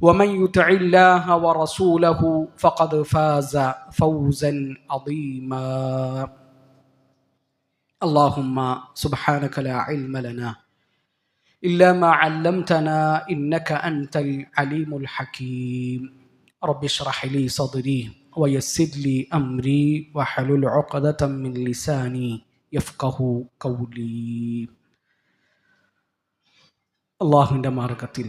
ومن يطع الله ورسوله فقد فاز فوزا عظيما اللهم سبحانك لا علم لنا الا ما علمتنا انك انت العليم الحكيم رب اشرح لي صدري ويسر لي امري واحلل عقده من لساني يفقه قولي അള്ളാഹുവിൻ്റെ മാർഗത്തിൽ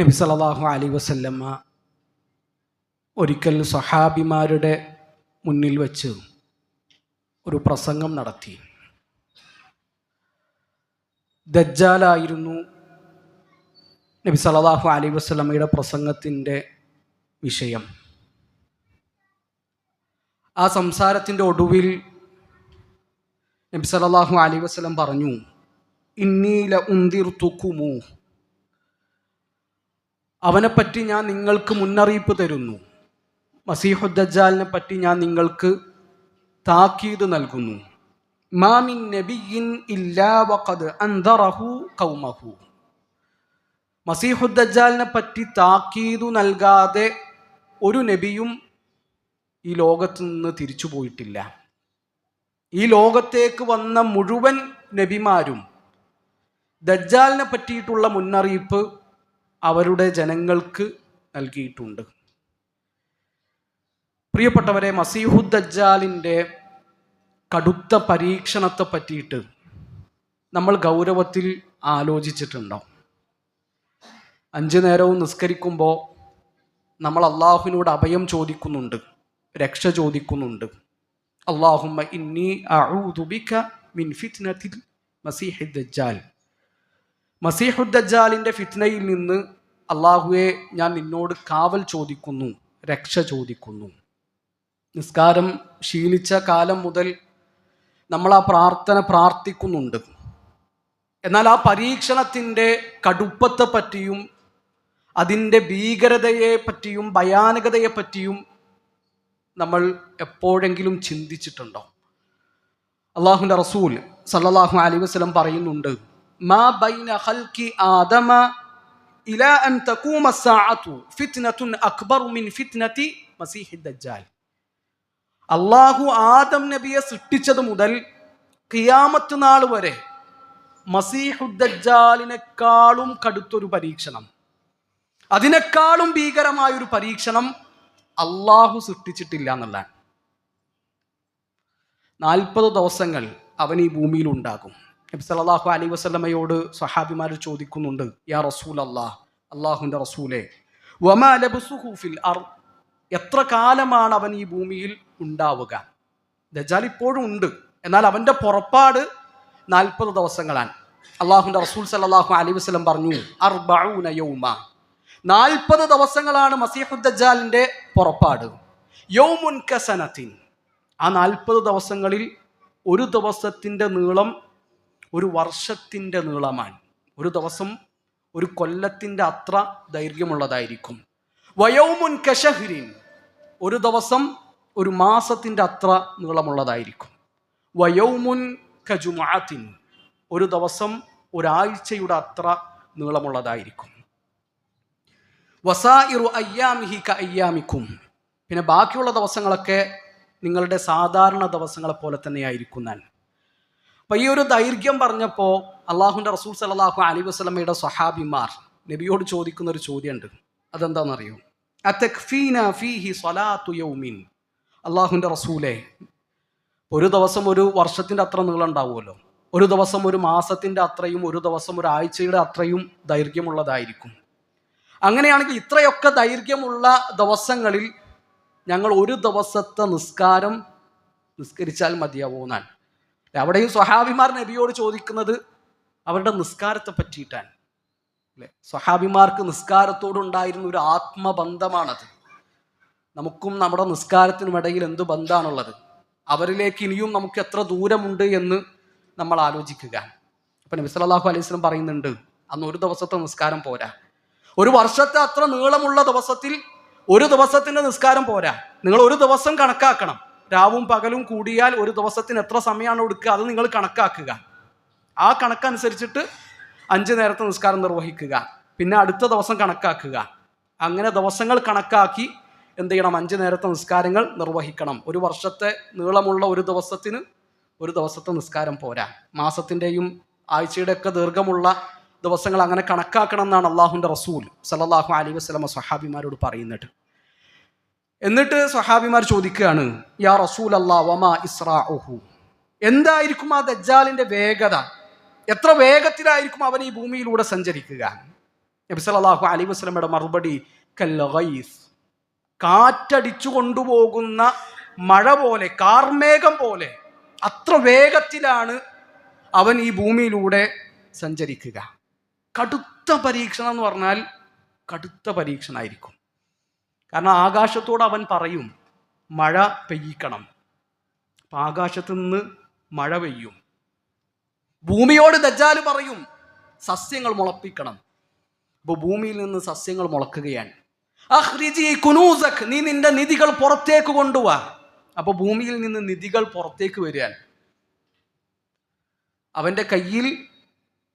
നബി സലാഹു അലി വസല്ലമ്മ ഒരിക്കൽ സഹാബിമാരുടെ മുന്നിൽ വച്ച് ഒരു പ്രസംഗം നടത്തി. ദജ്ജാലായിരുന്നു നബി സലാഹു അലി വസ്ലമയുടെ പ്രസംഗത്തിന്റെ വിഷയം. ആ സംസാരത്തിന്റെ ഒടുവിൽ നബി സലാഹു അലി വസ്ലം പറഞ്ഞു ഇന്നീല ഉന്തിർ അവനെപ്പറ്റി ഞാൻ നിങ്ങൾക്ക് മുന്നറിയിപ്പ് തരുന്നു. മസീഹുദ്ദജാലിനെ പറ്റി ഞാൻ നിങ്ങൾക്ക് താക്കീത് നൽകുന്നു. മാമിൻ നബിയിൻ ഇല്ലാ വഖദ് കൗമഹു. മസീഹുദ്ദജാലിനെ പറ്റി താക്കീതു നൽകാതെ ഒരു നബിയും ഈ ലോകത്ത് നിന്ന് തിരിച്ചു പോയിട്ടില്ല. ഈ ലോകത്തേക്ക് വന്ന മുഴുവൻ നബിമാരും ദജ്ജാലിനെ പറ്റിയിട്ടുള്ള മുന്നറിയിപ്പ് അവരുടെ ജനങ്ങൾക്ക് നൽകിയിട്ടുണ്ട്. പ്രിയപ്പെട്ടവരെ മസീഹുദ്ദജാലിന്റെ കടുത്ത പരീക്ഷണത്തെ പറ്റിയിട്ട് നമ്മൾ ഗൗരവത്തിൽ ആലോചിച്ചിട്ടുണ്ടോ? അഞ്ചു നേരവും നിസ്കരിക്കുമ്പോൾ നമ്മൾ അള്ളാഹുവിനോട് അഭയം ചോദിക്കുന്നുണ്ട് രക്ഷ ചോദിക്കുന്നുണ്ട്. അള്ളാഹുമ്മ ഇന്നി അഊദുബിക മിൻ ഫിത്നത്തിൽ മസീഹിദ്ദജാൽ മസീഹുദ്ദജാലിന്റെ ഫിത്നയിൽ നിന്ന് അള്ളാഹുവെ ഞാൻ നിന്നോട് കാവൽ ചോദിക്കുന്നു രക്ഷ ചോദിക്കുന്നു. നിസ്കാരം ശീലിച്ച കാലം മുതൽ നമ്മൾ ആ പ്രാർത്ഥന പ്രാർത്ഥിക്കുന്നുണ്ട്. എന്നാൽ ആ പരീക്ഷണത്തിന്റെ കടുപ്പത്തെ പറ്റിയും അതിന്റെ ഭീകരതയെ പറ്റിയും ഭയാനകതയെ പറ്റിയും നമ്മൾ എപ്പോഴെങ്കിലും ചിന്തിച്ചിട്ടുണ്ടോ? അള്ളാഹുന്റെ റസൂൽ സല്ലാഹു അലൈഹി വസല്ലം പറയുന്നുണ്ട് മാ ബൈന ഖൽഖി ആദമ ഇലാ അൻ തഖൂമ الساعة ഫിത്നത്തുൻ അക്ബർ മിൻ ഫിത്നതി മസീഹി ദജ്ജാൽ അള്ളാഹു ആദം നബിയെ സൃഷ്ടിച്ചത് മുതൽ ഖിയാമത്ത് നാൾ വരെ മസീഹുദ്ദജാലിനേക്കാളും കടുത്തൊരു പരീക്ഷണം അതിനേക്കാളും ഭീകരമായൊരു പരീക്ഷണം അള്ളാഹു സൃഷ്ടിച്ചിട്ടില്ല എന്നുള്ളതാണ് നാൽപ്പത് ദിവസങ്ങൾ അവൻ ഈ ഭൂമിയിൽ ഉണ്ടാകും നബി സല്ലാഹു അലൈഹി വസ്ലമയോട് സഹാബിമാർ ചോദിക്കുന്നുണ്ട് യാ റസൂൽ അള്ളാഹ് അള്ളാഹുവിന്റെ റസൂലെ വമാ ലബ്സുഹു ഫിൽ അർ എത്ര കാലമാണ് അവൻ ഈ ഭൂമിയിൽ ഉണ്ടാവുക? ദജാൽ ഇപ്പോഴും ഉണ്ട്. എന്നാൽ അവന്റെ പുറപ്പാട് നാൽപ്പത് ദിവസങ്ങളാണ്. അള്ളാഹുന്റെ റസൂൽ സല്ലാഹു അലൈഹി വസ്ലം പറഞ്ഞു അർബഊന യൗമ. നാൽപ്പത് ദിവസങ്ങളാണ് മസീഹുദ്ദജാലിന്റെ പുറപ്പാട്. യൗമുൻ കസനത്തിൻ. ആ നാൽപ്പത് ദിവസങ്ങളിൽ ഒരു ദിവസത്തിന്റെ നീളം ഒരു വർഷത്തിന്റെ നീളമാണ്. ഒരു ദിവസം ഒരു കൊല്ലത്തിന്റെ അത്ര ദൈർഘ്യമുള്ളതായിരിക്കും. വയോമുൻ കഷഹ്രീൻ ഒരു ദിവസം ഒരു മാസത്തിന്റെ അത്ര നീളമുള്ളതായിരിക്കും. വയോമുൻ കജുമാത്തിൻ ഒരു ദിവസം ഒരാഴ്ചയുടെ അത്ര നീളമുള്ളതായിരിക്കും. വസായിറു അയ്യാമിഹി ക അയ്യാമിക്കും. പിന്നെ ബാക്കിയുള്ള ദിവസങ്ങളൊക്കെ നിങ്ങളുടെ സാധാരണ ദിവസങ്ങളെ പോലെ തന്നെയായിരിക്കും ഞാൻ അപ്പം ഈ ഒരു ദൈർഘ്യം പറഞ്ഞപ്പോൾ അള്ളാഹുന്റെ റസൂൽ സലാഹു അലി വസ്ലമയുടെ സഹാബിമാർ നബിയോട് ചോദിക്കുന്ന ഒരു ചോദ്യമുണ്ട്. അതെന്താണെന്നറിയോ? അത്തക്ഫീന ഫീഹി സ്വലാത്തു യൗമിൻ. അള്ളാഹുന്റെ റസൂലെ ഒരു ദിവസം ഒരു വർഷത്തിന്റെ അത്ര നീളം ഉണ്ടാവുമല്ലോ. ഒരു ദിവസം ഒരു മാസത്തിന്റെ അത്രയും ഒരു ദിവസം ഒരു ആഴ്ചയുടെ അത്രയും ദൈർഘ്യമുള്ളതായിരിക്കും. അങ്ങനെയാണെങ്കിൽ ഇത്രയൊക്കെ ദൈർഘ്യമുള്ള ദിവസങ്ങളിൽ ഞങ്ങൾ ഒരു ദിവസത്തെ നിസ്കാരം നിസ്കരിച്ചാൽ മതിയാവുന്നാണ് അവിടെയും സ്വഹാബിമാർ നബിയോട് ചോദിക്കുന്നത് അവരുടെ നിസ്കാരത്തെ പറ്റിയിട്ടാണ്. അല്ലെ? സ്വഹാബിമാർക്ക് നിസ്കാരത്തോടുണ്ടായിരുന്ന ഒരു ആത്മബന്ധമാണത്. നമുക്കും നമ്മുടെ നിസ്കാരത്തിനും ഇടയിൽ എന്ത് ബന്ധമാണുള്ളത് അവരിലേക്ക് ഇനിയും നമുക്ക് എത്ര ദൂരമുണ്ട് എന്ന് നമ്മൾ ആലോചിക്കുക. അപ്പം നബി സല്ലല്ലാഹു അലൈഹി വസല്ലം പറയുന്നുണ്ട് അന്ന് ഒരു ദിവസത്തെ നിസ്കാരം പോരാ. ഒരു വർഷത്തെ അത്ര നീളമുള്ള ദിവസത്തിൽ ഒരു ദിവസത്തിന്റെ നിസ്കാരം പോരാ. നിങ്ങൾ ഒരു ദിവസം കണക്കാക്കണം. രാവും പകലും കൂടിയാൽ ഒരു ദിവസത്തിന് എത്ര സമയമാണ് കൊടുക്കുക അത് നിങ്ങൾ കണക്കാക്കുക. ആ കണക്കനുസരിച്ചിട്ട് അഞ്ച് നേരത്തെ നിസ്കാരം നിർവഹിക്കുക. പിന്നെ അടുത്ത ദിവസം കണക്കാക്കുക. അങ്ങനെ ദിവസങ്ങൾ കണക്കാക്കി എന്ത് ചെയ്യണം? അഞ്ച് നേരത്തെ നിസ്കാരങ്ങൾ നിർവഹിക്കണം. ഒരു വർഷത്തെ നീളമുള്ള ഒരു ദിവസത്തിന് ഒരു ദിവസത്തെ നിസ്കാരം പോരാ. മാസത്തിന്റെയും ആഴ്ചയുടെ ഒക്കെ ദീർഘമുള്ള ദിവസങ്ങൾ അങ്ങനെ കണക്കാക്കണം എന്നാണ് അള്ളാഹുന്റെ റസൂൽ. സലല്ലാഹു അലൈഹി വസ്ലമ സഹാബിമാരോട് പറയുന്നത്. എന്നിട്ട് സഹാബിമാർ ചോദിക്കുകയാണ് യാ റസൂൽ അല്ലാ വമാ ഇസ്രാഹു എന്തായിരിക്കും ആ ദജ്ജാലിന്റെ വേഗത? എത്ര വേഗത്തിലായിരിക്കും അവൻ ഈ ഭൂമിയിലൂടെ സഞ്ചരിക്കുക? നബി സല്ലല്ലാഹു അലൈഹി വസല്ലമയുടെ മറുപടി കല്ലഗൈസ് കാറ്റടിച്ചു കൊണ്ടുപോകുന്ന മഴ പോലെ കാർമേഘം പോലെ അത്ര വേഗത്തിലാണ് അവൻ ഈ ഭൂമിയിലൂടെ സഞ്ചരിക്കുക. കടുത്ത പരീക്ഷണം എന്ന് പറഞ്ഞാൽ കടുത്ത പരീക്ഷണമായിരിക്കും കാരണം ആകാശത്തോട് അവൻ പറയും മഴ പെയ്യിക്കണം. അപ്പം ആകാശത്തു നിന്ന് മഴ പെയ്യും. ഭൂമിയോട് ദജാൽ പറയും സസ്യങ്ങൾ മുളപ്പിക്കണം. അപ്പോൾ ഭൂമിയിൽ നിന്ന് സസ്യങ്ങൾ മുളക്കുകയാണ്. അഹ്രിജി കുനൂസക് നീ നിന്റെ നിധികൾ പുറത്തേക്ക് കൊണ്ടുവാ. അപ്പോൾ ഭൂമിയിൽ നിന്ന് നിധികൾ പുറത്തേക്ക് വരികയാണ്. അവന്റെ കയ്യിൽ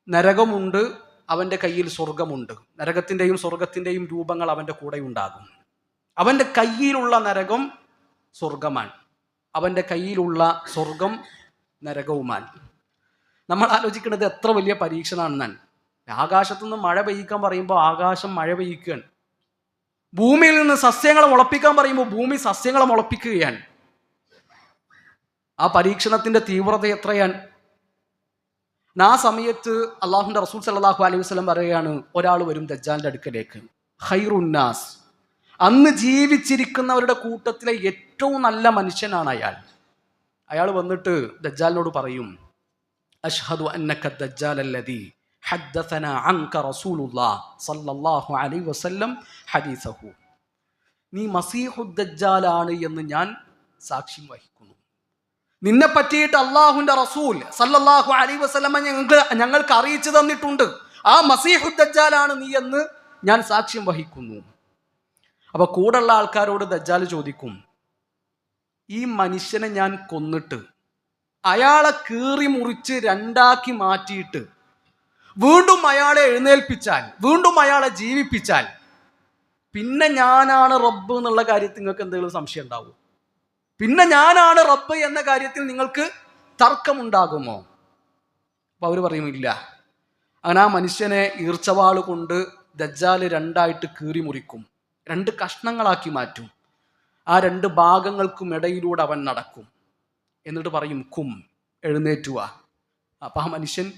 നരകമുണ്ട് അവന്റെ കയ്യിൽ സ്വർഗമുണ്ട്. നരകത്തിന്റെയും സ്വർഗത്തിന്റെയും രൂപങ്ങൾ അവന്റെ കൂടെ ഉണ്ടാകും അവന്റെ കയ്യിലുള്ള നരകം സ്വർഗമാണ്. അവന്റെ കയ്യിലുള്ള സ്വർഗം നരകവുമാണ്. നമ്മൾ ആലോചിക്കുന്നത് എത്ര വലിയ പരീക്ഷണമാണെന്നാണ്. ആകാശത്തുനിന്ന് മഴ പെയ്യിക്കാൻ പറയുമ്പോൾ ആകാശം മഴ പെയ്യിക്കുകയാണ്. ഭൂമിയിൽ നിന്ന് സസ്യങ്ങളെ മുളപ്പിക്കാൻ പറയുമ്പോൾ ഭൂമി സസ്യങ്ങളെ മുളപ്പിക്കുകയാണ്. ആ പരീക്ഷണത്തിന്റെ തീവ്രത എത്രയാണ്? ആ സമയത്ത് അള്ളാഹുന്റെ റസൂൽ സല്ലാഹു അലൈഹി വസ്ലം പറയുകയാണ് ഒരാൾ വരും ദജ്ജാലിന്റെ അടുക്കലേക്ക്. ഹൈറുന്നാസ് അന്ന് ജീവിച്ചിരിക്കുന്നവരുടെ കൂട്ടത്തിലെ ഏറ്റവും നല്ല മനുഷ്യനാണ് അയാൾ. അയാൾ വന്നിട്ട് ദജ്ജാലിനോട് പറയും അഷ്ഹദു അന്നക ദജ്ജാൽ ഹദ്ദസന അൻക റസൂലുള്ളാഹ് സല്ലല്ലാഹു അലൈഹി വസല്ലം ഹദീസഹു. നീ മസീഹുദ്ദജ്ജാലാണ് എന്ന് ഞാൻ സാക്ഷ്യം വഹിക്കുന്നു. നിന്നെ പറ്റിയിട്ട് അള്ളാഹുന്റെ റസൂൽ സല്ലല്ലാഹു അലൈഹി വസല്ലമ ഞങ്ങൾക്ക് ഞങ്ങൾക്ക് അറിയിച്ചു തന്നിട്ടുണ്ട്. ആ മസീഹുദ്ദജ്ജാലാണ് നീ എന്ന് ഞാൻ സാക്ഷ്യം വഹിക്കുന്നു. അപ്പൊ കൂടുള്ള ആൾക്കാരോട് ദജ്ജാൽ ചോദിക്കും ഈ മനുഷ്യനെ ഞാൻ കൊന്നിട്ട് അയാളെ കീറി മുറിച്ച് രണ്ടാക്കി മാറ്റിയിട്ട് വീണ്ടും അയാളെ എഴുന്നേൽപ്പിച്ചാൽ വീണ്ടും അയാളെ ജീവിപ്പിച്ചാൽ പിന്നെ ഞാനാണ് റബ്ബ് എന്നുള്ള കാര്യത്തിൽ നിങ്ങൾക്ക് എന്തെങ്കിലും സംശയം ഉണ്ടാവും? പിന്നെ ഞാനാണ് റബ്ബ് എന്ന കാര്യത്തിൽ നിങ്ങൾക്ക് തർക്കമുണ്ടാകുമോ? അപ്പൊ അവർ പറയും ഇല്ല. അങ്ങനെ ആ മനുഷ്യനെ ഈർച്ചവാൾ കൊണ്ട് ദജ്ജാൽ രണ്ടായിട്ട് കീറി മുറിക്കും. രണ്ട് കഷ്ണങ്ങളാക്കി മാറ്റും. ആ രണ്ട് ഭാഗങ്ങൾക്കും ഇടയിലൂടെ അവൻ നടക്കും. എന്നിട്ട് പറയും കും എഴുന്നേറ്റുക അപ്പം ആ മനുഷ്യൻ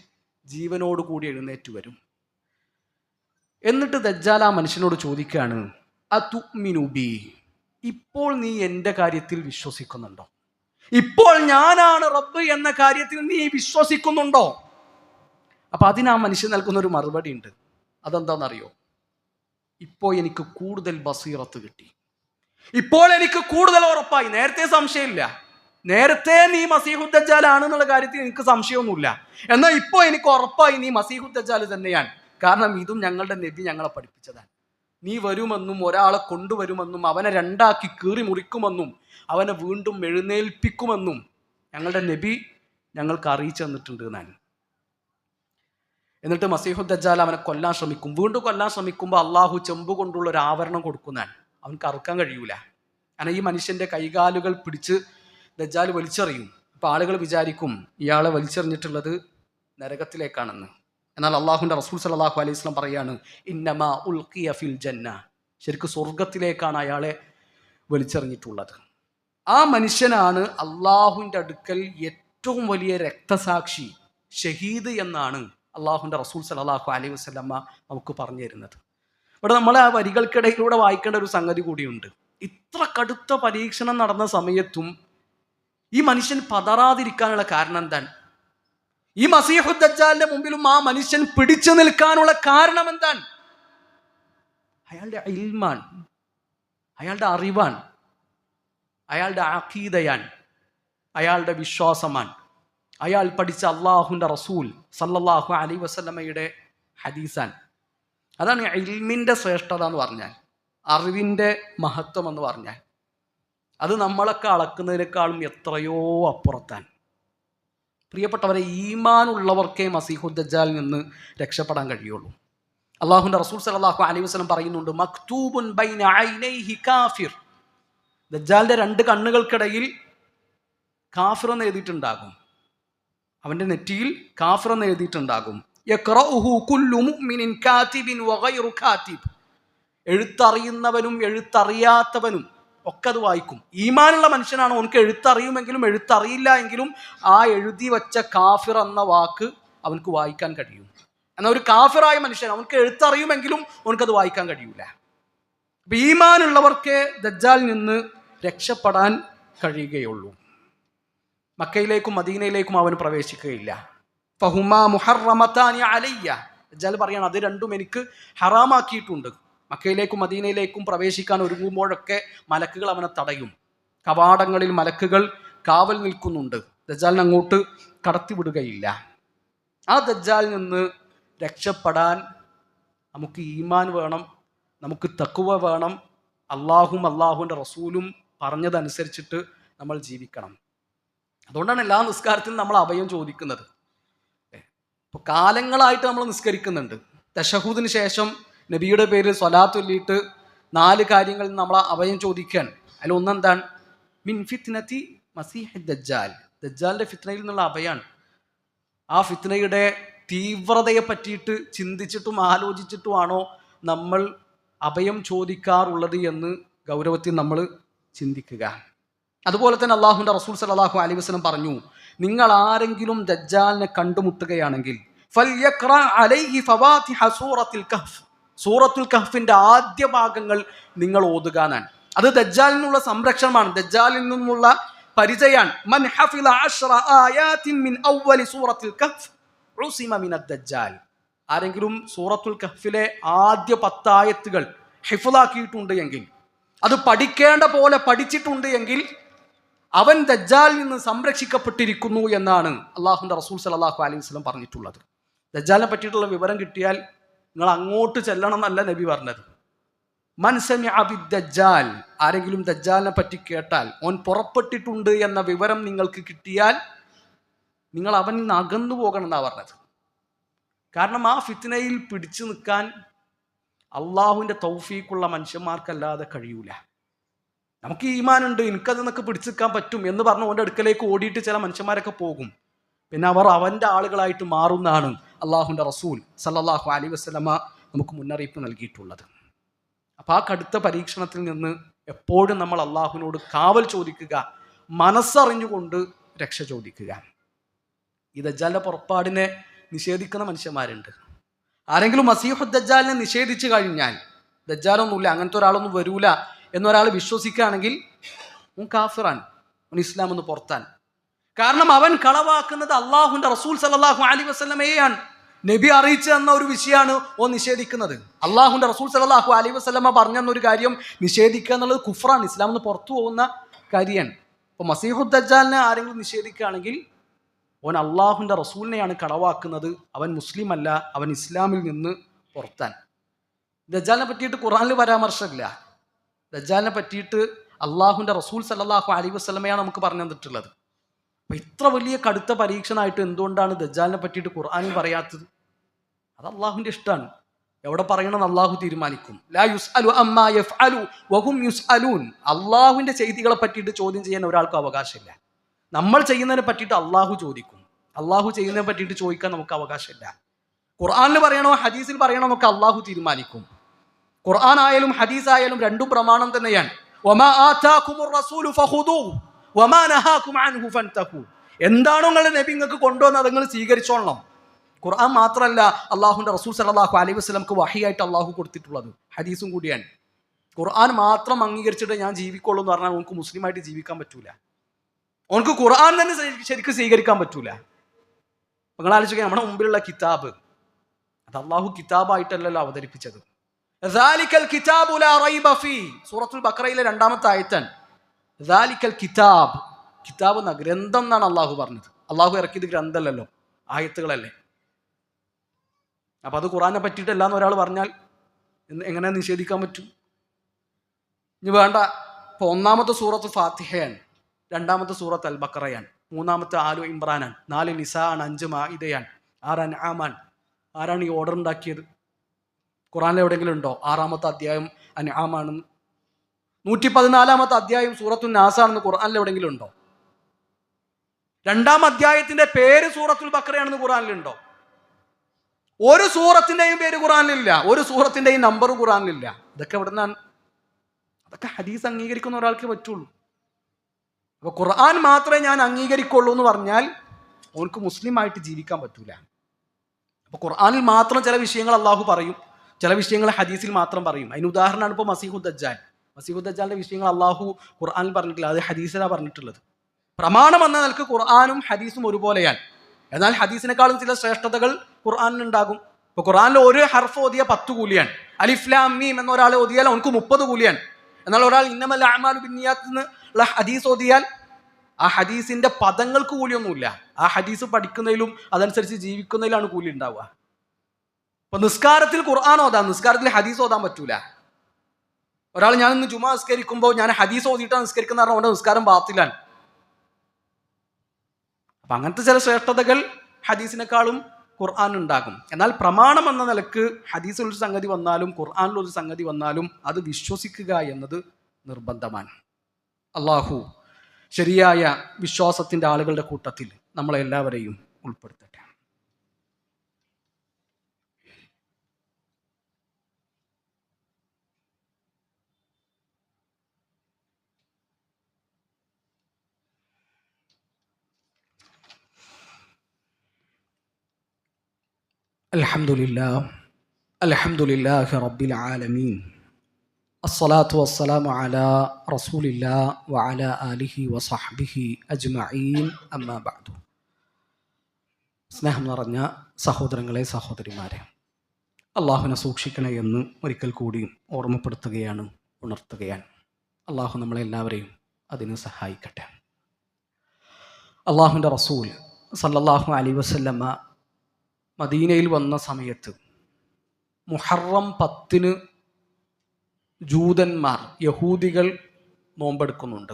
ജീവനോട് കൂടി എഴുന്നേറ്റ് വരും. എന്നിട്ട് ദജ്ജാൽ ആ മനുഷ്യനോട് ചോദിക്കുകയാണ് അതുമിനുബി ഇപ്പോൾ നീ എന്റെ കാര്യത്തിൽ വിശ്വസിക്കുന്നുണ്ടോ? ഇപ്പോൾ ഞാനാണ് റബ്ബ് എന്ന കാര്യത്തിൽ നീ വിശ്വസിക്കുന്നുണ്ടോ? അപ്പൊ അതിന് ആ മനുഷ്യൻ നൽകുന്ന ഒരു മറുപടി ഉണ്ട് അതെന്താണെന്നറിയോ ഇപ്പോൾ എനിക്ക് കൂടുതൽ ബസീറത്ത് കിട്ടി. ഇപ്പോൾ എനിക്ക് കൂടുതൽ ഉറപ്പായി. നേരത്തെ സംശയമില്ല. നേരത്തെ നീ മസീഹുദ്ദജാലാണ് എന്നുള്ള കാര്യത്തിൽ എനിക്ക് സംശയമൊന്നുമില്ല. എന്നാൽ ഇപ്പോൾ എനിക്ക് ഉറപ്പായി നീ മസീഹുദ്ദജാൽ തന്നെയാണ്. കാരണം ഇതും ഞങ്ങളുടെ നബി ഞങ്ങളെ പഠിപ്പിച്ചതാണ്. നീ വരുമെന്നും ഒരാളെ കൊണ്ടുവരുമെന്നും അവനെ രണ്ടാക്കി കീറി മുറിക്കുമെന്നും അവനെ വീണ്ടും എഴുന്നേൽപ്പിക്കുമെന്നും ഞങ്ങളുടെ നബി ഞങ്ങൾക്ക് അറിയിച്ചു തന്നിട്ടുണ്ട് ഞാൻ എന്നിട്ട് മസീഹുദ്ദജാൽ അവനെ കൊല്ലാൻ ശ്രമിക്കും. വീണ്ടും കൊല്ലാൻ ശ്രമിക്കുമ്പോൾ അള്ളാഹു ചെമ്പ് കൊണ്ടുള്ള ഒരു ആവരണം കൊടുക്കുന്നതാണ്. അവൻക്ക് അറുക്കാൻ കഴിയൂല. കാരണം ഈ മനുഷ്യന്റെ കൈകാലുകൾ പിടിച്ച് ദജ്ജാൽ വലിച്ചെറിയും. അപ്പോൾ ആളുകൾ വിചാരിക്കും ഇയാളെ വലിച്ചെറിഞ്ഞിട്ടുള്ളത് നരകത്തിലേക്കാണെന്ന്. എന്നാൽ അള്ളാഹുന്റെ റസൂൽ സലാഹു അലൈഹി സ്വലം പറയാണ് ഇന്നമ ഉൽക്കിയ ഫിൽ ജന്ന. ശരിക്കും സ്വർഗത്തിലേക്കാണ് അയാളെ വലിച്ചെറിഞ്ഞിട്ടുള്ളത്. ആ മനുഷ്യനാണ് അള്ളാഹുവിന്റെ അടുക്കൽ ഏറ്റവും വലിയ രക്തസാക്ഷി ഷഹീദ് എന്നാണ് അള്ളാഹുന്റെ റസൂൽ സലാഹു അലൈഹി വസ്ലമ്മ നമുക്ക് പറഞ്ഞു തരുന്നത്. ഇവിടെ നമ്മൾ ആ വരികൾക്കിടയിലൂടെ വായിക്കേണ്ട ഒരു സംഗതി കൂടിയുണ്ട്. ഇത്ര കടുത്ത പരീക്ഷണം നടന്ന സമയത്തും ഈ മനുഷ്യൻ പതറാതിരിക്കാനുള്ള കാരണം എന്താണ്? ഈ മസീഹുദ്ദാലിന്റെ മുമ്പിലും ആ മനുഷ്യൻ പിടിച്ചു നിൽക്കാനുള്ള കാരണം എന്താണ്? അയാളുടെ ഇൽമാൻ അയാളുടെ അറിവാൻ അയാളുടെ അഖീദയാൻ അയാളുടെ വിശ്വാസമാണ്. അയാൾ പഠിച്ച അള്ളാഹുന്റെ റസൂൽ സല്ലല്ലാഹു അലൈ വസല്ലമയുടെ ഹദീസാൻ അതാണ് ഇൽമിന്റെ ശ്രേഷ്ഠത എന്ന് പറഞ്ഞാൽ അറിവിന്റെ മഹത്വം എന്ന് പറഞ്ഞാൽ. അത് നമ്മളൊക്കെ അളക്കുന്നതിനേക്കാളും എത്രയോ അപ്പുറത്താൻ പ്രിയപ്പെട്ടവരെ ഈമാൻ ഉള്ളവർക്കേ മസീഹുദ്ദജാലിൽ നിന്ന് രക്ഷപ്പെടാൻ കഴിയുള്ളൂ. അള്ളാഹുന്റെ റസൂൽ സലാഹു അലൈഹി വസ്ലം പറയുന്നുണ്ട് മക്തൂബുൻ ബൈന ഐനൈഹി കാഫിർ. രണ്ട് കണ്ണുകൾക്കിടയിൽ കാഫിർ എന്ന് എഴുതിയിട്ടുണ്ടാകും. അവന്റെ നെറ്റിയിൽ കാഫർ എന്ന് എഴുതിയിട്ടുണ്ടാകും. എഴുത്തറിയുന്നവനും എഴുത്തറിയാത്തവനും ഒക്കെ അത് വായിക്കും. ഈമാനുള്ള മനുഷ്യനാണ്. അവനക്ക് എഴുത്തറിയുമെങ്കിലും എഴുത്തറിയില്ല എങ്കിലും ആ എഴുതി വച്ച കാഫിർ എന്ന വാക്ക് അവനക്ക് വായിക്കാൻ കഴിയും. എന്നാൽ ഒരു കാഫിറായ മനുഷ്യൻ അവനക്ക് എഴുത്തറിയുമെങ്കിലും അവനക്കത് വായിക്കാൻ കഴിയൂല. അപ്പൊ ഈമാനുള്ളവർക്ക് ദജ്ജാൽ നിന്ന് രക്ഷപ്പെടാൻ കഴിയുകയുള്ളൂ. മക്കയിലേക്കും മദീനയിലേക്കും അവൻ പ്രവേശിക്കുകയില്ല. ഫഹുമാ മുഹറമത്താനി അലയ്യ. ദജ്ജാൽ പറയാണ് അത് രണ്ടും എനിക്ക് ഹറാമാക്കിയിട്ടുണ്ട്. മക്കയിലേക്കും മദീനയിലേക്കും പ്രവേശിക്കാൻ ഒരുങ്ങുമ്പോഴൊക്കെ മലക്കുകൾ അവനെ തടയും. കവാടങ്ങളിൽ മലക്കുകൾ കാവൽ നിൽക്കുന്നുണ്ട്. ദജാലിന് അങ്ങോട്ട് കടത്തിവിടുകയില്ല. ആ ദജ്ജാലിൽ നിന്ന് രക്ഷപ്പെടാൻ നമുക്ക് ഈമാൻ വേണം നമുക്ക് തക്കുവ വേണം. അള്ളാഹും അള്ളാഹുവിന്റെ റസൂലും പറഞ്ഞതനുസരിച്ചിട്ട് നമ്മൾ ജീവിക്കണം. അതുകൊണ്ടാണ് എല്ലാ നിസ്കാരത്തിനും നമ്മൾ അഭയം ചോദിക്കുന്നത്. ഇപ്പോൾ കാലങ്ങളായിട്ട് നമ്മൾ നിസ്കരിക്കുന്നുണ്ട്. തഷഹൂദിന് ശേഷം നബിയുടെ പേരിൽ സ്വലാത്തൊല്ലിയിട്ട് നാല് കാര്യങ്ങളിൽ നമ്മൾ അഭയം ചോദിക്കാൻ അതിൽ ഒന്നെന്താണ്? മിൻ ഫിത്നത്തി മസീഹ് ദജ്ജാൽ. ദജ്ജാലിന്റെ ഫിത്നയിൽ നിന്നുള്ള അഭയാണ്. ആ ഫിത്നയുടെ തീവ്രതയെ പറ്റിയിട്ട് ചിന്തിച്ചിട്ടും ആലോചിച്ചിട്ടുമാണോ നമ്മൾ അഭയം ചോദിക്കാറുള്ളത് എന്ന് ഗൗരവത്തിൽ നമ്മൾ ചിന്തിക്കുക. അതുപോലെ തന്നെ അള്ളാഹുന്റെ റസൂൽ സലാഹു അലൈഹി വസ്ലം പറഞ്ഞു നിങ്ങൾ ആരെങ്കിലും ദജ്ജാലിനെ കണ്ടുമുട്ടുകയാണെങ്കിൽ സൂറത്തുൽ കഹ്ഫ്. സൂറത്തുൽ കഹ്ഫിന്റെ ആദ്യ ഭാഗങ്ങൾ നിങ്ങൾ ഓതുകാനാണ് അത് ദജ്ജാലിനുള്ള സംരക്ഷണമാണ്. ദജ്ജാലിൽ നിന്നുള്ള പരിചയാണ് മൻ ഹഫില മിൻ സൂറത്തുൽ ദജ്ജാൽ. ആരെങ്കിലും സൂറത്തുൽ കഹഫിലെ ആദ്യ പത്തായത്തുകൾ ഹിഫുലാക്കിയിട്ടുണ്ട് എങ്കിൽ അത് പഠിക്കേണ്ട പോലെ പഠിച്ചിട്ടുണ്ട് എങ്കിൽ അവൻ ദജ്ജാലിൽ നിന്ന് സംരക്ഷിക്കപ്പെട്ടിരിക്കുന്നു എന്നാണ് അള്ളാഹുന്റെ റസൂൽ സലാഹു അലൈഹി വസ്ലം പറഞ്ഞിട്ടുള്ളത്. ദജ്ജാലിനെ പറ്റിയിട്ടുള്ള വിവരം കിട്ടിയാൽ നിങ്ങൾ അങ്ങോട്ട് ചെല്ലണം എന്നല്ല നബി പറഞ്ഞത്. മൻസമി ദജ്ജാൽ ആരെങ്കിലും ദജ്ജാലിനെ പറ്റി കേട്ടാൽ ഓൻ പുറപ്പെട്ടിട്ടുണ്ട് എന്ന വിവരം നിങ്ങൾക്ക് കിട്ടിയാൽ നിങ്ങൾ അവൻ നിന്ന് അകന്നു പോകണം എന്നാണ് പറഞ്ഞത്. കാരണം ആ ഫിത്നയിൽ പിടിച്ചു നിൽക്കാൻ അള്ളാഹുവിന്റെ തൗഫീക്കുള്ള മനുഷ്യന്മാർക്കല്ലാതെ കഴിയൂല. നമുക്ക് ഈമാനുണ്ട് എനിക്കത് നിനക്ക് പിടിച്ചു നിൽക്കാൻ പറ്റും എന്ന് പറഞ്ഞു അവന്റെ അടുക്കലേക്ക് ഓടിയിട്ട് ചില മനുഷ്യന്മാരൊക്കെ പോകും. പിന്നെ അവർ അവന്റെ ആളുകളായിട്ട് മാറുന്നതാണ് അള്ളാഹുന്റെ റസൂൽ സല്ലാഹു അലി വസ്ലമ നമുക്ക് മുന്നറിയിപ്പ് നൽകിയിട്ടുള്ളത്. അപ്പം ആ കടുത്ത പരീക്ഷണത്തിൽ നിന്ന് എപ്പോഴും നമ്മൾ അള്ളാഹുവിനോട് കാവൽ ചോദിക്കുക മനസ്സറിഞ്ഞുകൊണ്ട് രക്ഷ ചോദിക്കുക. ഈ ദജ്ജാലിന്റെ പുറപ്പാടിനെ നിഷേധിക്കുന്ന മനുഷ്യന്മാരുണ്ട്. ആരെങ്കിലും മസീഹു ദജ്ജാലിനെ നിഷേധിച്ചു കഴിഞ്ഞാൽ ദജ്ജാലൊന്നുമില്ല അങ്ങനത്തെ ഒരാളൊന്നും വരൂല എന്നൊരാൾ വിശ്വസിക്കുകയാണെങ്കിൽ കാഫിറാൻ ഇസ്ലാം എന്ന് പുറത്താൻ. കാരണം അവൻ കളവാക്കുന്നത് അള്ളാഹുന്റെ റസൂൽ സല്ലാഹു അലി വസ്ലമയെയാണ് നബി അറിയിച്ചു തന്ന ഒരു വിഷയമാണ് ഓ നിഷേധിക്കുന്നത്. അള്ളാഹുന്റെ റസൂൽ സല്ലാഹു അലി വസ്ലമ ഒരു കാര്യം നിഷേധിക്കുക എന്നുള്ളത് ഖുഫ്രാൻ ഇസ്ലാം എന്ന് പുറത്തു പോകുന്ന കാര്യമാണ്. അപ്പോൾ മസീഹുദ്ദാലിനെ ആരെങ്കിലും നിഷേധിക്കുകയാണെങ്കിൽ ഓൻ അള്ളാഹുന്റെ റസൂലിനെയാണ് കളവാക്കുന്നത്. അവൻ മുസ്ലിം അല്ല അവൻ ഇസ്ലാമിൽ നിന്ന് പുറത്താൻ. ദജാലിനെ പറ്റിയിട്ട് ഖുറാനിൽ പരാമർശമില്ല. ദജാലിനെ പറ്റിയിട്ട് അള്ളാഹുവിന്റെ റസൂൽ സല്ലാഹു അലി വസ്ലമയാണ് നമുക്ക് പറഞ്ഞു തന്നിട്ടുള്ളത്. അപ്പം ഇത്ര വലിയ കടുത്ത പരീക്ഷണമായിട്ട് എന്തുകൊണ്ടാണ് ദജാലിനെ പറ്റിയിട്ട് ഖുർആാനിൽ പറയാത്തത്? അത് അള്ളാഹുവിന്റെ ഇഷ്ടമാണ് എവിടെ പറയണമെന്ന് അള്ളാഹു തീരുമാനിക്കും. ലാ യുസ് അലു അമ്മാ യഫ് അലു വഹും യുസ് അലൂൻ അള്ളാഹുവിന്റെ ചെയ്തികളെ പറ്റിയിട്ട് ചോദ്യം ചെയ്യാൻ ഒരാൾക്ക് അവകാശമില്ല. നമ്മൾ ചെയ്യുന്നതിനെ പറ്റിയിട്ട് അള്ളാഹു ചോദിക്കും. അള്ളാഹു ചെയ്യുന്നതിനെ പറ്റിയിട്ട് ചോദിക്കാൻ നമുക്ക് അവകാശമില്ല. ഖുർആാനിൽ പറയണോ ഹദീസിൽ പറയണോ എന്നൊക്കെ അള്ളാഹു തീരുമാനിക്കും. ഖുർആൻ ആയാലും ഹദീസ് ആയാലും രണ്ടും പ്രമാണം തന്നെയാണ്. എന്താണോ നിങ്ങൾ നബി നിങ്ങൾക്ക് കൊണ്ടുവന്നത്? നിങ്ങൾ സ്വീകരിച്ചോളണം. ഖുർആൻ മാത്രമല്ല അള്ളാഹുന്റെ റസൂൽ സലാഹു അലൈഹി വസല്ലമക്ക് വഹിയായിട്ട് അള്ളാഹു കൊടുത്തിട്ടുള്ളത്. ഹദീസും കൂടിയാണ്. ഖുർആൻ മാത്രം അംഗീകരിച്ചിട്ട് ഞാൻ ജീവിക്കുള്ളൂ എന്ന് പറഞ്ഞാൽ നമുക്ക് മുസ്ലിമായിട്ട് ജീവിക്കാൻ പറ്റൂല. ഓനക്ക് ഖുർആൻ തന്നെ ശരി- ശരിക്കും സ്വീകരിക്കാൻ പറ്റൂല. നിങ്ങൾ ആലോചിക്കുക നമ്മുടെ മുമ്പിലുള്ള കിതാബ്. അത് അള്ളാഹു കിതാബായിട്ടല്ലല്ലോ അവതരിപ്പിച്ചത്. സൂറത്തുൽ ബഖറയിലെ രണ്ടാമത്തെ ആയത്തൻ. ദാലിക്കൽ കിതാബ് കിതാബ് ഗ്രന്ഥം എന്നാണ് അള്ളാഹു പറഞ്ഞത്. അള്ളാഹു ഇറക്കിയത് ഗ്രന്ഥമല്ലല്ലോ. ആയത്തുകളല്ലേ. അപ്പൊ അത് ഖുറാനെ പറ്റിയിട്ടല്ല എന്ന് ഒരാൾ പറഞ്ഞാൽ എങ്ങനെ നിഷേധിക്കാൻ പറ്റും? ഇനി വേണ്ട. ഇപ്പൊ ഒന്നാമത്തെ സൂറത്ത് ഫാത്തിഹയാണ്. രണ്ടാമത്തെ സൂറത്ത് അൽ ബക്കറയാണ് മൂന്നാമത്തെ ആലു ഇമ്രാനാണ്. നാല് നിസാൻ അഞ്ച് മാഇദയാണ് ആറ് അൻആമാൻ ആരാണ് ഈ ഓർഡർ ഉണ്ടാക്കിയത്? ഖുറാനിൽ എവിടെയെങ്കിലും ഉണ്ടോ? ആറാമത്തെ അധ്യായം അനാമാണെന്ന് നൂറ്റി പതിനാലാമത്തെ അധ്യായം സൂറത്തു നാസാണെന്ന് ഖുറാനിൽ എവിടെയെങ്കിലും ഉണ്ടോ? രണ്ടാം അധ്യായത്തിന്റെ പേര് സൂറത്തുൽ ബക്രയാണെന്ന് ഖുറാനിലുണ്ടോ ഒരു സൂറത്തിന്റെയും പേര് ഖുറാനിലില്ല. ഒരു സൂറത്തിന്റെയും നമ്പർ ഖുറാനിലില്ല. ഇതൊക്കെ എവിടെ നിന്നാണ് അതൊക്കെ ഹദീസ് അംഗീകരിക്കുന്ന ഒരാൾക്ക് പറ്റുള്ളൂ. അപ്പൊ ഖുർആൻ മാത്രമേ ഞാൻ അംഗീകരിക്കുള്ളൂ എന്ന് പറഞ്ഞാൽ അവനക്ക് മുസ്ലിമായിട്ട് ജീവിക്കാൻ പറ്റൂല. അപ്പൊ ഖുർആനിൽ മാത്രം ചില വിഷയങ്ങൾ അള്ളാഹു പറയും. ചില വിഷയങ്ങൾ ഹദീസിൽ മാത്രം പറയും. അതിന് ഉദാഹരണമാണ് ഇപ്പോൾ മസീഹുദ്ദാൻ മസീഹുദ്ദാന്റെ വിഷയങ്ങൾ അള്ളാഹു ഖുർആാനിൽ പറഞ്ഞിട്ടില്ല. അത് ഹദീസിലാണ് പറഞ്ഞിട്ടുള്ളത്. പ്രമാണം എന്ന നിലയ്ക്ക് ഖുർആാനും ഹദീസും ഒരുപോലെയാണ്. എന്നാൽ ഹദീസിനേക്കാളും ചില ശ്രേഷ്ഠതകൾ ഖുർആാനിനുണ്ടാകും ഇപ്പോൾ ഖുർആാനിൽ ഒരു ഹർഫ് ഓതിയ പത്ത് കൂലിയാണ്. അലിഫ്ലാം മീം എന്ന ഒരാളെ ഓതിയാൽ അവനക്ക് മുപ്പത് കൂലിയാണ്. എന്നാൽ ഒരാൾ ഇന്നമല്ല അമാലു ബിന്നിയാത്ത് ഉള്ള ഹദീസ് ഓതിയാൽ ആ ഹദീസിന്റെ പദങ്ങൾക്ക് കൂലിയൊന്നുമില്ല. ആ ഹദീസ് പഠിക്കുന്നതിലും അതനുസരിച്ച് ജീവിക്കുന്നതിലാണ് കൂലി ഉണ്ടാവുക. ഇപ്പൊ നിസ്കാരത്തിൽ ഖുർആൻ ഓതാം. നിസ്കാരത്തിൽ ഹദീസ് ഓതാൻ പറ്റൂല. ഒരാൾ ഞാൻ ഇന്ന് ജുമാ നിസ്കരിക്കുമ്പോൾ ഞാൻ ഹദീസ് ഓതിയിട്ടാണ് നിസ്കരിക്കുന്ന പറഞ്ഞാൽ അവന്റെ നിസ്കാരം ബാത്തിലാണ്. അപ്പൊ അങ്ങനത്തെ ചില ശ്രേഷ്ഠതകൾ ഹദീസിനേക്കാളും ഖുർആൻ ഉണ്ടാകും. എന്നാൽ പ്രമാണം എന്ന നിലയ്ക്ക് ഹദീസിലൊരു സംഗതി വന്നാലും ഖുർആാനിലൊരു സംഗതി വന്നാലും അത് വിശ്വസിക്കുക എന്നത് നിർബന്ധമാണ്. അള്ളാഹു ശരിയായ വിശ്വാസത്തിന്റെ ആളുകളുടെ കൂട്ടത്തിൽ നമ്മളെല്ലാവരെയും ഉൾപ്പെടുത്തട്ടെ. الحمد لله الحمد لله رب العالمين الصلاة والسلام على رسول الله وعلى آله وصحبه أجمعين أما بعد സ്നേഹം നിറഞ്ഞ സഹോദരങ്ങളെ സഹോദരിമാരെ അള്ളാഹുവിനെ സൂക്ഷിക്കണേ എന്ന് ഒരിക്കൽ കൂടി ഓർമ്മപ്പെടുത്തുകയാണ് ഉണർത്തുകയാണ് അള്ളാഹു നമ്മളെല്ലാവരെയും അതിന് സഹായിക്കട്ടെ അള്ളാഹുവിൻ്റെ റസൂൽ സല്ലല്ലാഹു അലൈ വസല്ലമ്മ മദീനയിൽ വന്ന സമയത്ത് മുഹറം പത്തിന് ജൂതന്മാർ യഹൂദികൾ നോമ്പെടുക്കുന്നുണ്ട്.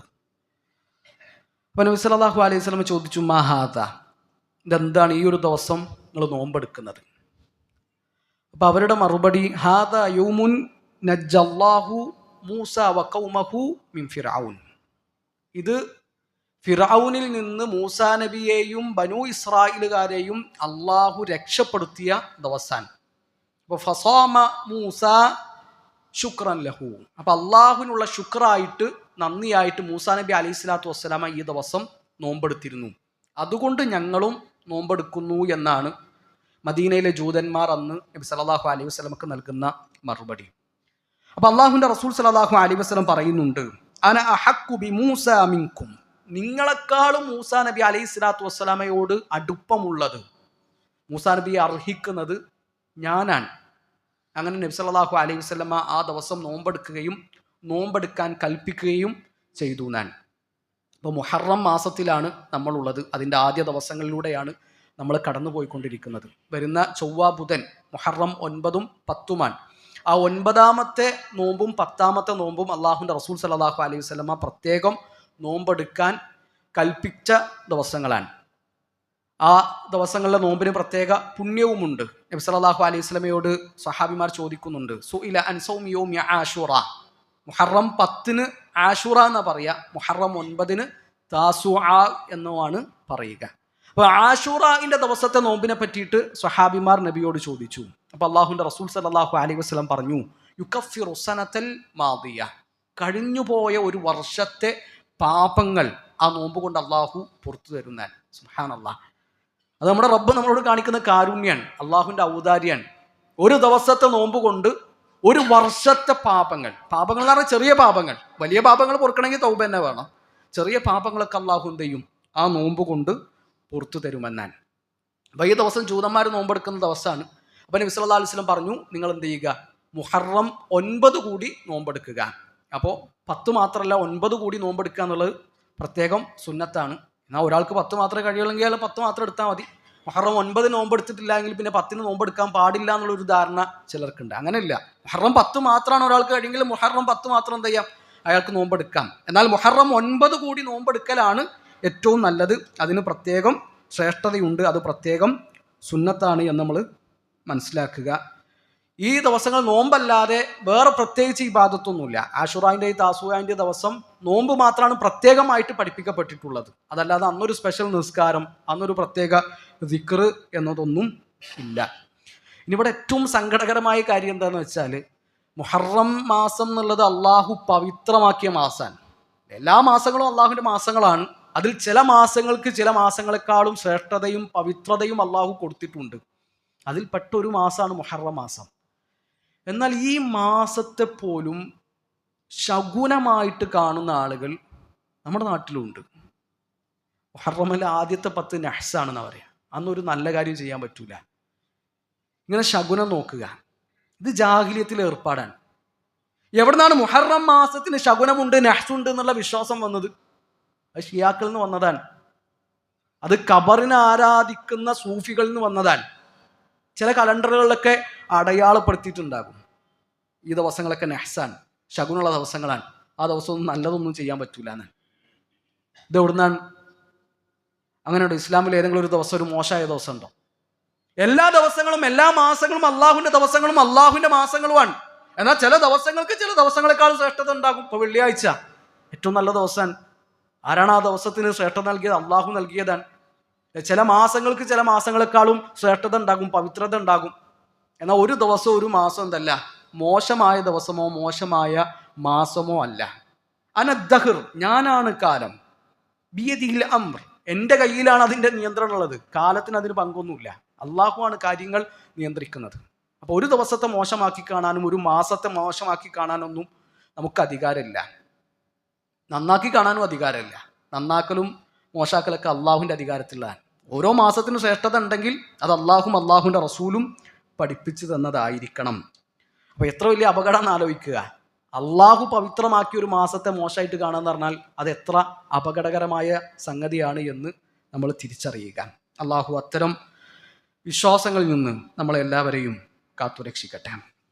അപ്പോൾ നബി സല്ലല്ലാഹു അലൈഹി സ്വലമ ചോദിച്ചു മഹാദ ഇതെന്താണ് ഈ ഒരു ദിവസം നിങ്ങൾ നോമ്പെടുക്കുന്നത്? അപ്പോൾ അവരുടെ മറുപടി ഹാദ യൗമുൻ നജ്ജല്ലാഹു മൂസ വക്കൗമഹു മിൻ ഫിർഔൻ ഇത് ഫിറൌനിൽ നിന്ന് മൂസാ നബിയെയും ബനു ഇസ്രായേലുകാരെയും അള്ളാഹു രക്ഷപ്പെടുത്തിയ ദിവസാൻ. അപ്പോൾ ഫസോമ മൂസ ശുക്രൻ ലഹു. അപ്പൊ അള്ളാഹുവിനുള്ള ശുക്രായിട്ട് നന്ദിയായിട്ട് മൂസാ നബി അലൈഹി സ്വലാത്തു വസ്സലാമ ഈ ദിവസം നോമ്പെടുത്തിരുന്നു. അതുകൊണ്ട് ഞങ്ങളും നോമ്പെടുക്കുന്നു എന്നാണ് മദീനയിലെ ജൂതന്മാർ അന്ന് നബി സലാഹു അലൈഹി വസ്ലമക്ക് നൽകുന്ന മറുപടി. അപ്പൊ അള്ളാഹുവിന്റെ റസൂൽ സലാഹു അലൈഹി വസ്ലം പറയുന്നുണ്ട് അന ബി മൂസ മിൻകും. നിങ്ങളെക്കാളും മൂസ നബി അലൈഹി സ്വലാത്തു വസ്സലാമയോട് അടുപ്പമുള്ളത്. മൂസ നബിയെ അർഹിക്കുന്നത് ഞാനാണ്. അങ്ങനെ നബി സല്ലല്ലാഹു അലൈഹി വസ്ലമ ആ ദിവസം നോമ്പെടുക്കുകയും നോമ്പെടുക്കാൻ കൽപ്പിക്കുകയും ചെയ്തു ഞാൻ അപ്പോൾ മുഹറം മാസത്തിലാണ് നമ്മളുള്ളത്. അതിന്റെ ആദ്യ ദിവസങ്ങളിലൂടെയാണ് നമ്മൾ കടന്നുപോയിക്കൊണ്ടിരിക്കുന്നത്. വരുന്ന ചൊവ്വ ബുധൻ മുഹറം ഒൻപതും പത്തുമാണ്. ആ ഒൻപതാമത്തെ നോമ്പും പത്താമത്തെ നോമ്പും അള്ളാഹുന്റെ റസൂൽ സലാഹു അലൈഹി വസ്ലമ പ്രത്യേകം നോമ്പെടുക്കാൻ കൽപ്പിച്ച ദിവസങ്ങളാണ്. ആ ദിവസങ്ങളിലെ നോമ്പിന് പ്രത്യേക പുണ്യവുമുണ്ട്. നബി സല്ലല്ലാഹു അലൈഹി സ്വലമയോട് സഹാബിമാർ ചോദിക്കുന്നുണ്ട്. സു ഇല അൻസൗമിയോം ആഷുറ. മുഹറം പത്തിന് ആഷുറ എന്ന് പറയുക മുഹറം ഒൻപതിന് താസു ആ എന്നുമാണ് പറയുക. അപ്പോൾ ആഷുറയിന്റെ ദിവസത്തെ നോമ്പിനെ പറ്റിയിട്ട് സഹാബിമാർ നബിയോട് ചോദിച്ചു. അപ്പോൾ അള്ളാഹുന്റെ റസൂൽ സല്ലല്ലാഹു അലൈഹി വസ്ലം പറഞ്ഞു യുക്കഫി റുസനത്തൽ മാദിയ. കഴിഞ്ഞുപോയ ഒരു വർഷത്തെ പാപങ്ങൾ ആ നോമ്പ് കൊണ്ട് അള്ളാഹു പുറത്തു തരുന്നാൻ സുഹാൻ അള്ളാഹ് അത് നമ്മുടെ റബ്ബ് നമ്മളോട് കാണിക്കുന്ന കാരുണ്യാണ്. അള്ളാഹുവിന്റെ ഔദാര്യാണ് ഒരു ദിവസത്തെ നോമ്പ് കൊണ്ട് ഒരു വർഷത്തെ പാപങ്ങൾ. പാപങ്ങൾ എന്ന് പറഞ്ഞാൽ ചെറിയ പാപങ്ങൾ. വലിയ പാപങ്ങൾ പൊറുക്കണമെങ്കിൽ തൗബ തന്നെ വേണം. ചെറിയ പാപങ്ങളൊക്കെ അള്ളാഹു എന്ത് ചെയ്യും? ആ നോമ്പ് കൊണ്ട് പുറത്തു തരുമെന്നാൻ അപ്പോൾ ഈ ദിവസം ജൂതന്മാർ നോമ്പെടുക്കുന്ന ദിവസമാണ്. അപ്പം നബി സല്ലല്ലാഹു അലൈഹി വസല്ലം പറഞ്ഞു നിങ്ങൾ എന്ത് ചെയ്യുക? മുഹറം ഒൻപത് കൂടി നോമ്പെടുക്കുക. അപ്പോൾ പത്ത് മാത്രമല്ല ഒൻപത് കൂടി നോമ്പെടുക്കുക എന്നുള്ളത് പ്രത്യേകം സുന്നത്താണ്. എന്നാൽ ഒരാൾക്ക് പത്ത് മാത്രമേ കഴിയുള്ളെങ്കിൽ അയാൾ പത്ത് മാത്രം എടുത്താൽ മതി. മഹറം ഒൻപത് നോമ്പെടുത്തിട്ടില്ല എങ്കിൽ പിന്നെ പത്തിന് നോമ്പെടുക്കാൻ പാടില്ല എന്നുള്ളൊരു ധാരണ ചിലർക്കുണ്ട്. അങ്ങനെയല്ല. മുഹറം പത്ത് മാത്രമാണ് ഒരാൾക്ക് കഴിയെങ്കിൽ മുഹറം പത്ത് മാത്രം എന്ത് ചെയ്യാം? അയാൾക്ക് നോമ്പെടുക്കാം. എന്നാൽ മുഹറം ഒൻപത് കൂടി നോമ്പെടുക്കലാണ് ഏറ്റവും നല്ലത്. അതിന് പ്രത്യേകം ശ്രേഷ്ഠതയുണ്ട്. അത് പ്രത്യേകം സുന്നത്താണ് എന്ന് നമ്മൾ മനസ്സിലാക്കുക. ഈ ദിവസങ്ങൾ നോമ്പല്ലാതെ വേറെ പ്രത്യേകിച്ച് ഈ ബാധത്തൊന്നുമില്ല ആഷുറാന്റെ ഈ ദിവസം നോമ്പ് മാത്രമാണ് പ്രത്യേകമായിട്ട് പഠിപ്പിക്കപ്പെട്ടിട്ടുള്ളത്. അതല്ലാതെ അന്നൊരു സ്പെഷ്യൽ നിസ്കാരം അന്നൊരു പ്രത്യേക ദിക്ർ എന്നതൊന്നും ഇല്ല. ഇനിവിടെ ഏറ്റവും സങ്കടകരമായ കാര്യം എന്താണെന്ന് വെച്ചാൽ മുഹറം മാസം എന്നുള്ളത് അള്ളാഹു പവിത്രമാക്കിയ മാസമാണ് എല്ലാ മാസങ്ങളും അള്ളാഹുവിന്റെ മാസങ്ങളാണ്. അതിൽ ചില മാസങ്ങൾക്ക് ചില മാസങ്ങളെക്കാളും ശ്രേഷ്ഠതയും പവിത്രതയും അള്ളാഹു കൊടുത്തിട്ടുണ്ട്. അതിൽപ്പെട്ട ഒരു മാസമാണ് മുഹറം മാസം. എന്നാൽ ഈ മാസത്തെ പോലും ശകുനമായിട്ട് കാണുന്ന ആളുകൾ നമ്മുടെ നാട്ടിലുണ്ട്. മുഹറമിലെ ആദ്യത്തെ പത്ത് നഹ്സാണെന്ന് പറയാം. അന്നൊരു നല്ല കാര്യം ചെയ്യാൻ പറ്റൂല. ഇങ്ങനെ ശകുനം നോക്കുക. ഇത് ജാഹിലിയത്തിലെ ഏർപ്പാടാണ്. എവിടുന്നാണ് മുഹറം മാസത്തിന് ശകുനമുണ്ട് നഹ്സുണ്ട് എന്നുള്ള വിശ്വാസം വന്നത്? അത് ഷിയാക്കളിൽ നിന്ന് വന്നതാണ്. അത് കബറിനെ ആരാധിക്കുന്ന സൂഫികളിൽ നിന്ന് വന്നതാണ്. ചില കലണ്ടറുകളിലൊക്കെ അടയാളപ്പെടുത്തിയിട്ടുണ്ടാകും. ഈ ദിവസങ്ങളൊക്കെ നെഹ്സാൻ ശകുനുള്ള ദിവസങ്ങളാണ്. ആ ദിവസമൊന്നും നല്ലതൊന്നും ചെയ്യാൻ പറ്റൂല എന്ന് ഇത് എവിടുന്നാണ്? അങ്ങനെയുണ്ട്. ഇസ്ലാമിൽ ഏതെങ്കിലും ഒരു ദിവസം ഒരു മോശമായ ദിവസം ഉണ്ടോ എല്ലാ ദിവസങ്ങളും എല്ലാ മാസങ്ങളും അള്ളാഹുവിന്റെ ദിവസങ്ങളും അള്ളാഹുവിന്റെ മാസങ്ങളുമാണ്. എന്നാൽ ചില ദിവസങ്ങൾക്ക് ചില ദിവസങ്ങളെക്കാൾ ശ്രേഷ്ഠത ഉണ്ടാകും. ഇപ്പൊ വെള്ളിയാഴ്ച. ഏറ്റവും നല്ല ദിവസം ആരാണ് ആ ദിവസത്തിന് ശ്രേഷ്ഠത നൽകിയത്? അള്ളാഹു നൽകിയതാണ്. ചില മാസങ്ങൾക്ക് ചില മാസങ്ങളെക്കാളും ശ്രേഷ്ഠത ഉണ്ടാകും പവിത്രത ഉണ്ടാകും. എന്നാൽ ഒരു ദിവസം ഒരു മാസം എന്തല്ല മോശമായ ദിവസമോ മോശമായ മാസമോ അല്ല. അനദ്ദഹിർ ഞാനാണ് കാലം. ബിയദിൽ അമ്ര എന്റെ കയ്യിലാണ് അതിന്റെ നിയന്ത്രണം ഉള്ളത്. കാലത്തിന് അതിന് പങ്കൊന്നുമില്ല. അള്ളാഹുവാണ് കാര്യങ്ങൾ നിയന്ത്രിക്കുന്നത്. അപ്പോൾ ഒരു ദിവസത്തെ മോശമാക്കി കാണാനും ഒരു മാസത്തെ മോശമാക്കി കാണാനൊന്നും നമുക്ക് അധികാരമില്ല. നന്നാക്കി കാണാനും അധികാരമില്ല. നന്നാക്കലും മോശാക്കലൊക്കെ അള്ളാഹുവിന്റെ അധികാരത്തിലാണ്. ഓരോ മാസത്തിനും ശ്രേഷ്ഠത ഉണ്ടെങ്കിൽ അത് അള്ളാഹും അള്ളാഹുവിന്റെ റസൂലും പഠിപ്പിച്ചു തന്നതായിരിക്കണം. അപ്പോൾ എത്ര വലിയ അപകടം ആലോചിക്കുക. അള്ളാഹു പവിത്രമാക്കിയ ഒരു മാസത്തെ മോശമായിട്ട് കാണാന്ന് പറഞ്ഞാൽ അത് എത്ര അപകടകരമായ സംഗതിയാണ് എന്ന് നമ്മൾ തിരിച്ചറിയുക. അള്ളാഹു അത്തരം വിശ്വാസങ്ങളിൽ നിന്ന് നമ്മളെല്ലാവരെയും കാത്തുരക്ഷിക്കട്ടെ.